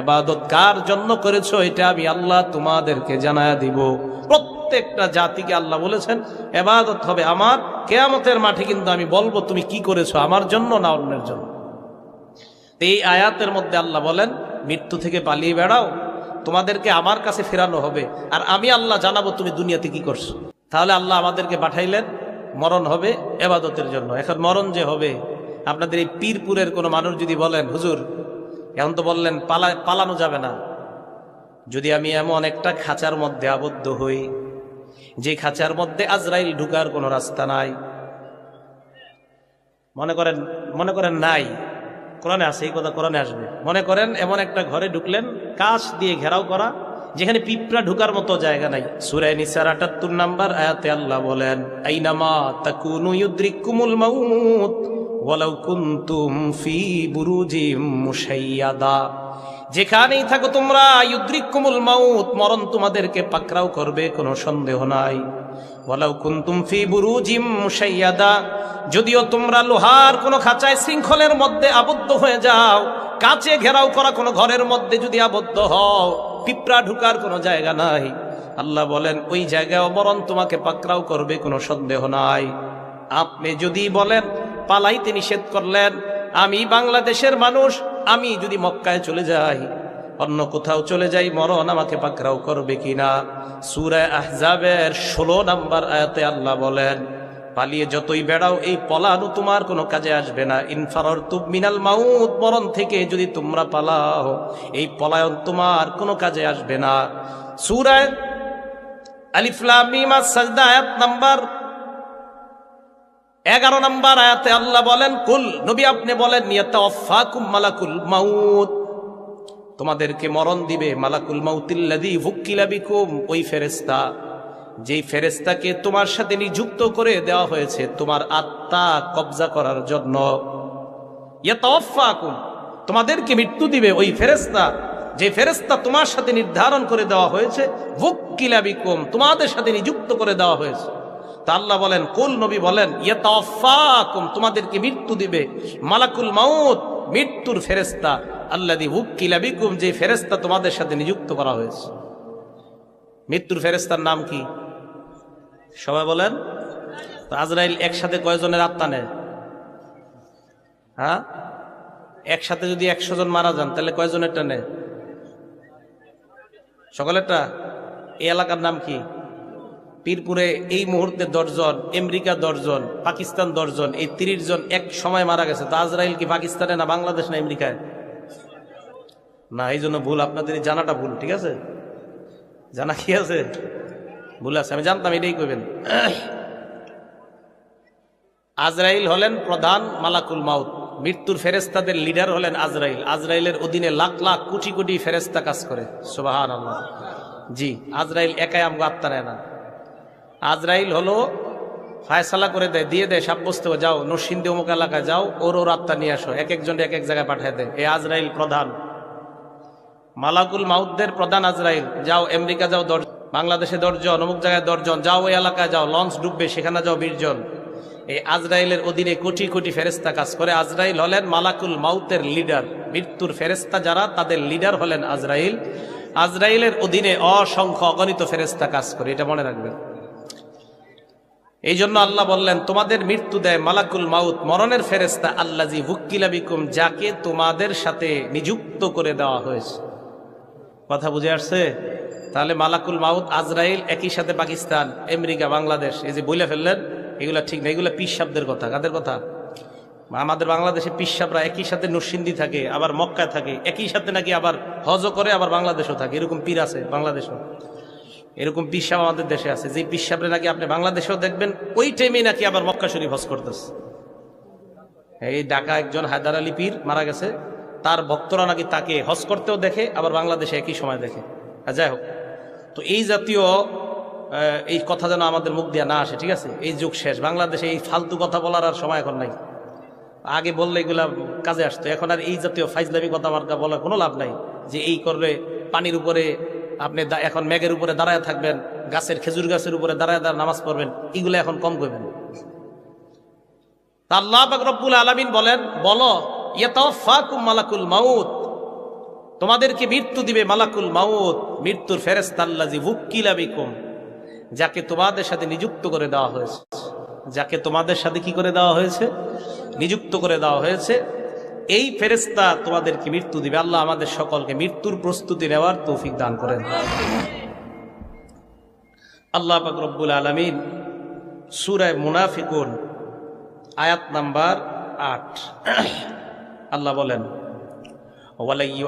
এবাদত কার জন্য করেছ এটা আমি আল্লাহ তোমাদেরকে জানায় দিব। প্রত্যেকটা জাতিকে আল্লাহ বলেছেন এবাদত হবে আমার, কেয়ামতের মাঠে কিন্তু আমি বলব তুমি কি করেছ, আমার জন্য না অন্যের জন্য? এই আয়াতের মধ্যে আল্লাহ বলেন, মৃত্যু থেকে পালিয়ে বেড়াও, তোমাদেরকে আমার কাছে ফেরানো হবে, আর আমি আল্লাহ জানাব তুমি দুনিয়াতে কি করছ। তাহলে আল্লাহ আমাদেরকে পাঠাইলেন, মরণ হবে এবাদতের জন্য। এখন মরণ যে হবে, আপনাদের এই পীরপুরের কোনো মানুষ যদি বলেন, হুজুর এখন তো বললেন, পালা, পালানো যাবে না। যদি আমি এমন একটা খাঁচার মধ্যে আবদ্ধ হই, যে খাঁচার মধ্যে আজরাইল ঢুকার কোনো রাস্তা নাই, মনে করেন মনে করেন নাই, কোরআনে আছে, এই কথা কোরআনে আসবে। মনে করেন এমন একটা ঘরে ঢুকলেন, কাশ দিয়ে ঘেরাও করা, যেখানে পিঁপড়া ঢুকার মতো জায়গা নাই। সুরায় নিসার আটাত্তর নাম্বার আয়াতে আল্লাহ বলেন, আইনামা তাকুনু ইউদ্রিকুমুল মাউত। ওয়ালাউ কুনতুম ফি বুরুজিম মুশাইয়াদা। যেখানেই থাকো তোমরা ইউদ্রিকুমুল মাউত, মরণ তোমাদেরকে পাকরাও করবে, কোনো সন্দেহ নাই। ওয়ালাউ কুনতুম ফি বুরুজিম মুশাইয়াদা। যদিও তোমরা লোহার কোনো খাঁচায় শৃঙ্খলের মধ্যে আবদ্ধ হয়ে যাও কাছে ঘেরাও করা কোনো ঘরের মধ্যে যদি আবদ্ধ হও, পিঁপড়া ঢুকার কোনো জায়গা নাই। আল্লাহ বলেন, ওই জায়গায় মরণ তোমাকে পাকরাও করবে, কোনো সন্দেহ নাই। আপনি যদি বলেন পালাইতে নিষেধ করলেন, আমি বাংলাদেশের মানুষ, আমি যদি মক্কায় চলে যাই, অন্য কোথাও চলে যাই, মরণ আমাকে পাকরাও করবে কিনা? সুরায় আহজাবের ষোলো নাম্বার আয়াতে আল্লাহ বলেন, পালিয়ে যতই বেড়াও, এই পলানো তোমার কোনো কাজে আসবে না। ইনফারর তুব মিনাল মাউত, মরণ থেকে যদি তোমরা পালাও, এই পলায়ন তোমার কোনো কাজে আসবে না। সুরায় আলিফলাম সাজদা আয়াত নাম্বার এগারো নম্বর আয়াতে আল্লাহ বলেন, কুল নবী আপনি বলেন মালাকুল মাউত তোমাদেরকে মরণ দিবে মালাকুল মাউতিল্লাদি ভুক্কিলা বিকুম ওই ফেরেস্তা যেই ফেরেস্তাকে তোমার সাথে নিযুক্ত করে দেওয়া হয়েছে, তোমার আত্মা কবজা করার জন্য তোমাদেরকে মৃত্যু দিবে ওই ফেরেস্তা যে ফেরেস্তা তোমার সাথে নির্ধারণ করে দেওয়া হয়েছে ভুক্কিলা বিকুম তোমাদের সাথে নিযুক্ত করে দেওয়া হয়েছে তা আল্লাহ বলেন, কুল নবী বলেন, ইয়াতাওয়াফাকুম তোমাদেরকে মৃত্যু দিবে। মালাকুল মাউত মৃত্যুর ফেরেস্তা আল্লাদি হুক্কিলা বিকুম যে ফেরেস্তা তোমাদের সাথে নিযুক্ত করা হয়েছে। মৃত্যুর ফেরেস্তার নাম কি? সবাই বলেন। আজরাইল একসাথে কয়জনের আত্মা নেয়? হ্যাঁ? একসাথে যদি একশো জন মারা যান, তাহলে কয়জনেরটা নেয়? সকলেরটা? এই এলাকার নাম কি? পীরপুরে এই মুহূর্তে দশজন, আমেরিকা দশজন, পাকিস্তান দশজন, এই তিরিশ জন এক সময় মারা গেছে। তো আজরাইল কি পাকিস্তানে না বাংলাদেশ না আমেরিকায়? না, এই জন্য ভুল, আপনাদের জানাটা ভুল, ঠিক আছে? জানা কি আছে? ভুল আছে, আমি জানতাম, এটাই করবেন আজরাইল হলেন প্রধান মালাকুল মাউত। মৃত্যুর ফেরেস্তাদের লিডার হলেন আজরাইল। আজরাইলের অধীনে লাখ লাখ কোটি কোটি ফেরেস্তা কাজ করে। আল্লাহ জি, আজরাইল একাই আমগো আত্মা নেয় না। আজরাইল হলো ফায়সালা করে দেয়, দিয়ে দেয়, সাব্যস্ত যাও, নরসিংদী অমুক এলাকায় যাও ওর ওর আত্মা নিয়ে আসো, এক একজন এক এক জায়গায় পাঠিয়ে দেয়। এই আজরাইল প্রধান। মালাকুল মাউদ্দের প্রধান আজরাইল, যাও, আমেরিকা যাও, দশ বাংলাদেশে দশজন, অমুক জায়গায় দশজন, যাও, ওই এলাকায় যাও, লঞ্চ ডুববে, সেখানে যাও বীরজন এই আজরাইলের অধীনে কোটি কোটি ফেরেস্তা কাজ করে। আজরাইল হলেন মালাকুল মাউতের লিডার। মৃত্যুর ফেরেস্তা যারা, তাদের লিডার হলেন আজরাইল। আজরাইলের অধীনে অসংখ্য অগণিত ফেরেস্তা কাজ করে, এটা মনে রাখবেন। এই জন্য আল্লাহ বললেন, তোমাদের মৃত্যু দেয় মালাকুল মাউত, মরণের ফেরেস্তা আল্লাজি হুক্কিলা বিকুম, যাকে তোমাদের সাথে নিযুক্ত করে দেওয়া হয়েছে। কথা বুঝে আসছে? তাহলে মালাকুল মাউত, আজরাইল একই সাথে পাকিস্তান, আমেরিকা, বাংলাদেশ, এই যে বলে ফেললেন, এগুলা ঠিক না, এগুলা পিস শব্দের কথা। কাদের কথা? আমাদের বাংলাদেশে পিসাবরা একই সাথে নরসিন্দি থাকে, আবার মক্কায় থাকে, একই সাথে নাকি আবার হজও করে, আবার বাংলাদেশও থাকে, এরকম পীর আছে বাংলাদেশও। এরকম পিসাব আমাদের দেশে আছে। যে পিসাবরে নাকি আপনি বাংলাদেশেও দেখবেন, ওই টাইমে নাকি আবার মক্কা শরীফ হজ করতেছে। এই ঢাকা একজন হায়দার আলী পীর মারা গেছে। তার ভক্তরা নাকি তাকে হজ করতেও দেখে, আবার বাংলাদেশে একই সময় দেখে। আর যাই হোক, তো এই জাতীয় এই কথা যেন আমাদের মুখ দিয়ে না আসে, ঠিক আছে? এই যুগ শেষ। বাংলাদেশে এই ফালতু কথা বলার আর সময় এখন নাই। আগে বললে এগুলা কাজে আসতো। এখন আর এই জাতীয় ফাইজলামি কথাবার্তা বলার কোনো লাভ নাই যে এই করলে পানির উপরে আপনি এখন মেঘের উপরে দাঁড়ায় থাকবেন, গাছের খেজুর গাছের উপরে দাঁড়ায় দাঁড়ায় নামাজ পড়বেন, এগুলো এখন কম করবেন। আল্লাহ রব্বুল আলমিন বলেন, বলো মালাকুল মাউত। তোমাদেরকে মৃত্যু দিবে মালাকুল মাউত, মৃত্যুর ফেরেস্তাল্লাজি ভুক্কিলা বিকুম, যাকে তোমাদের সাথে নিযুক্ত করে দেওয়া হয়েছে। যাকে তোমাদের সাথে কি করে দেওয়া হয়েছে? নিযুক্ত করে দেওয়া হয়েছে এই ফেরেস্তা তোমাদেরকে মৃত্যু দিবে। আল্লাহ আমাদের সকলকে মৃত্যুর প্রস্তুতি নেওয়ার তৌফিক দান করেন। আল্লাহ রব্বুল আলমিন সুরায় মুনাফিকুন, আয়াত নাম্বার আট। আল্লাহ বলেন, ওয়ালাই